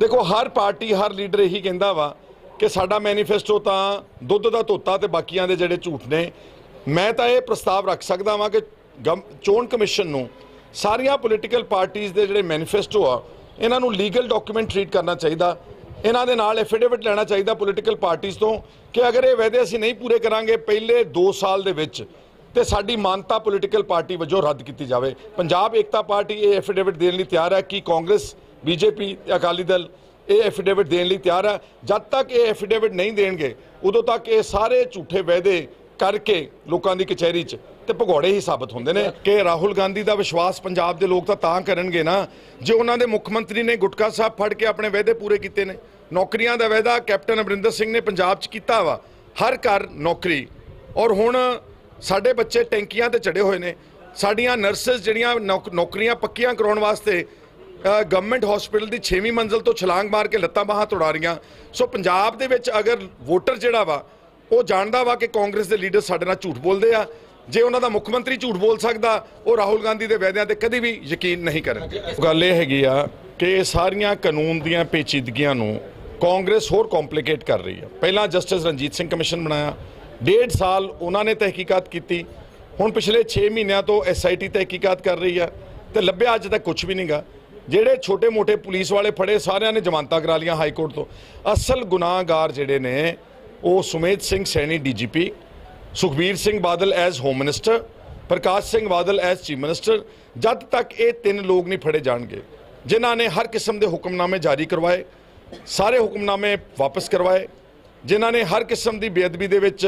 ਦੇਖੋ, ਹਰ ਪਾਰਟੀ, ਹਰ ਲੀਡਰ ਇਹੀ ਕਹਿੰਦਾ ਵਾ ਕਿ ਸਾਡਾ ਮੈਨੀਫੈਸਟੋ ਤਾਂ ਦੁੱਧ ਦਾ ਧੋਤਾ ਤੇ ਬਾਕੀਆਂ ਦੇ ਜਿਹੜੇ ਝੂਠ ਨੇ। ਮੈਂ ਤਾਂ ਇਹ ਪ੍ਰਸਤਾਵ ਰੱਖ ਸਕਦਾ ਵਾਂ ਕਿ ਗਮ- ਚੋਣ ਕਮਿਸ਼ਨ ਨੂੰ ਸਾਰੀਆਂ ਪੋਲੀਟੀਕਲ ਪਾਰਟੀਆਂ ਦੇ ਜਿਹੜੇ ਮੈਨੀਫੈਸਟੋ ਆ, ਇਹਨਾਂ ਨੂੰ ਲੀਗਲ ਡਾਕੂਮੈਂਟ ਟ੍ਰੀਟ ਕਰਨਾ ਚਾਹੀਦਾ। ਇਹਨਾਂ ਦੇ ਨਾਲ ਐਫੀਡੇਵਿਟ ਲੈਣਾ ਚਾਹੀਦਾ ਪੋਲੀਟੀਕਲ ਪਾਰਟੀਆਂ ਤੋਂ ਕਿ ਅਗਰ ਇਹ ਵਾਅਦੇ ਅਸੀਂ ਨਹੀਂ ਪੂਰੇ ਕਰਾਂਗੇ ਪਹਿਲੇ 2 ਸਾਲ ਦੇ ਵਿੱਚ ਤੇ ਸਾਡੀ ਮਾਨਤਾ ਪੋਲੀਟੀਕਲ ਪਾਰਟੀ ਵਜੋਂ ਰੱਦ ਕੀਤੀ ਜਾਵੇ। ਪੰਜਾਬ ਏਕਤਾ ਪਾਰਟੀ ਇਹ ਐਫੀਡੇਵਿਟ ਦੇਣ ਲਈ ਤਿਆਰ ਹੈ ਕਿ ਕਾਂਗਰਸ ਬੀਜੇਪੀ ਅਕਾਲੀ ਦਲ ਇਹ ਐਫੀਡੇਵਿਟ ਦੇਣ ਲਈ ਤਿਆਰ ਹੈ। ਜਦ ਤੱਕ ਇਹ ਐਫੀਡੇਵਿਟ ਨਹੀਂ ਦੇਣਗੇ, ਉਦੋਂ ਤੱਕ ਇਹ ਸਾਰੇ ਝੂਠੇ ਵਾਅਦੇ ਕਰਕੇ ਲੋਕਾਂ ਦੀ ਕਚਹਿਰੀ 'ਚ ਤੇ ਭਗੌੜੇ ਹੀ ਸਾਬਤ ਹੁੰਦੇ ਨੇ। ਕਿ ਰਾਹੁਲ ਗਾਂਧੀ ਦਾ ਵਿਸ਼ਵਾਸ ਪੰਜਾਬ ਦੇ ਲੋਕ ਤਾਂ ਤਾਂ ਕਰਨਗੇ ਨਾ। ਜੇ ਉਹਨਾਂ ਦੇ ਮੁੱਖ ਮੰਤਰੀ ਨੇ ਗੁਟਕਾ ਸਾਹਿਬ ਫੜ ਕੇ ਆਪਣੇ ਵਾਅਦੇ ਪੂਰੇ ਕੀਤੇ ਨੇ, ਨੌਕਰੀਆਂ ਦਾ ਵਾਅਦਾ ਕੈਪਟਨ ਅਮਰਿੰਦਰ ਸਿੰਘ ਨੇ ਪੰਜਾਬ 'ਚ ਕੀਤਾ ਵਾ। ਹਰ ਘਰ ਨੌਕਰੀ। ਔਰ ਹੁਣ ਸਾਡੇ ਬੱਚੇ ਟੈਂਕੀਆਂ ਤੇ ਚੜੇ ਹੋਏ ਨੇ। ਸਾਡੀਆਂ ਨਰਸਸ ਜਿਹੜੀਆਂ ਨੌਕ- ਨੌਕਰੀਆਂ ਪੱਕੀਆਂ ਕਰਾਉਣ ਵਾਸਤੇ ਗਵਰਨਮੈਂਟ ਹਸਪੀਟਲ ਦੀ 6ਵੀਂ ਮੰਜ਼ਲ ਤੋਂ ਛਲਾਂਗ ਮਾਰ ਕੇ ਲੱਤਾਂ ਬਾਹਾਂ ਤੋੜਾ ਰਹੀਆਂ। ਸੋ ਪੰਜਾਬ ਦੇ ਵਿੱਚ ਅਗਰ ਵੋਟਰ ਜਿਹੜਾ ਵਾ, ਉਹ ਜਾਣਦਾ ਵਾ ਕਿ ਕਾਂਗਰਸ ਦੇ ਲੀਡਰ ਸਾਡੇ ਨਾਲ ਝੂਠ ਬੋਲਦੇ ਆ। ਜੇ ਉਹਨਾਂ ਦਾ ਮੁੱਖ ਮੰਤਰੀ ਝੂਠ ਬੋਲ ਸਕਦਾ, ਉਹ ਰਾਹੁਲ ਗਾਂਧੀ ਦੇ ਵਾਅਦਿਆਂ ਤੇ ਕਦੀ ਵੀ ਯਕੀਨ ਨਹੀਂ ਕਰਨਗੇ। ਗੱਲ ਇਹ ਹੈਗੀ ਆ ਕਿ ਇਹ ਸਾਰੀਆਂ ਕਾਨੂੰਨ ਦੀਆਂ ਪੇਚੀਦਗੀਆਂ ਨੂੰ ਕਾਂਗਰਸ ਹੋਰ ਕੰਪਲਿਕੇਟ ਕਰ ਰਹੀ ਆ। ਪਹਿਲਾਂ ਜਸਟਿਸ ਰਣਜੀਤ ਸਿੰਘ ਕਮਿਸ਼ਨ ਬਣਾਇਆ। ਡੇਢ ਸਾਲ ਉਹਨਾਂ ਨੇ ਤਹਿਕੀਕਾਤ ਕੀਤੀ। ਹੁਣ ਪਿਛਲੇ 6 ਮਹੀਨਿਆਂ ਤੋਂ ਐਸਆਈਟੀ ਤਹਿਕੀਕਾਤ ਕਰ ਰਹੀ ਆ। ਤੇ ਲੱਭਿਆ ਅੱਜ ਤੱਕ ਕੁਝ ਵੀ ਨਹੀਂਗਾ ਜਿਹੜੇ ਛੋਟੇ-ਮੋਟੇ ਪੁਲਿਸ ਵਾਲੇ ਫੜੇ ਸਾਰਿਆਂ ਨੇ ਜ਼ਮਾਨਤਾਂ ਕਰਾ ਲੀਆਂ ਹਾਈ ਕੋਰਟ ਤੋਂ। ਅਸਲ ਗੁਨਾਹਗਾਰ ਜਿਹੜੇ ਨੇ ਉਹ Sumedh Singh Saini DGP Sukhbir Singh Badal as home minister Parkash Singh Badal as chief minister ਜਦ ਤੱਕ ਇਹ ਤਿੰਨ ਲੋਕ ਨਹੀਂ ਫੜੇ ਜਾਣਗੇ ਜਿਨ੍ਹਾਂ ਨੇ ਹਰ ਕਿਸਮ ਦੇ ਹੁਕਮਨਾਮੇ ਜਾਰੀ ਕਰਵਾਏ ਸਾਰੇ ਹੁਕਮਨਾਮੇ ਵਾਪਸ ਕਰਵਾਏ ਜਿਨ੍ਹਾਂ ਨੇ ਹਰ ਕਿਸਮ ਦੀ ਬੇਅਦਬੀ ਦੇ ਵਿੱਚ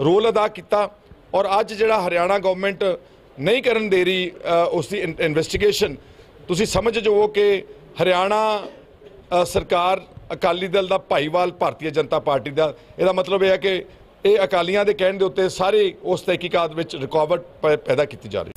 ਰੋਲ ਅਦਾ ਕੀਤਾ ਔਰ ਅੱਜ ਜਿਹੜਾ ਹਰਿਆਣਾ ਗਵਰਨਮੈਂਟ ਨਹੀਂ ਕਰਨ ਦੇ ਰਹੀ ਅ, ਉਸ ਦੀ ਇਨਵੈਸਟੀਗੇਸ਼ਨ ਤੁਸੀਂ ਸਮਝ ਜਾਓ ਕਿ ਹਰਿਆਣਾ ਸਰਕਾਰ ਅਕਾਲੀ ਦਲ ਦਾ ਭਾਈਵਾਲ ਭਾਰਤੀ ਜਨਤਾ ਪਾਰਟੀ ਦਾ। ਇਹਦਾ ਮਤਲਬ ਇਹ ਹੈ ਕਿ ਇਹ ਅਕਾਲੀਆਂ ਦੇ ਕਹਿਣ ਦੇ ਉੱਤੇ ਸਾਰੇ ਉਸ ਤਹਿਕੀਕਾਤ ਵਿੱਚ ਰੁਕਾਵਟ ਪੈ- ਪੈਦਾ ਕੀਤੀ ਜਾ ਰਹੀ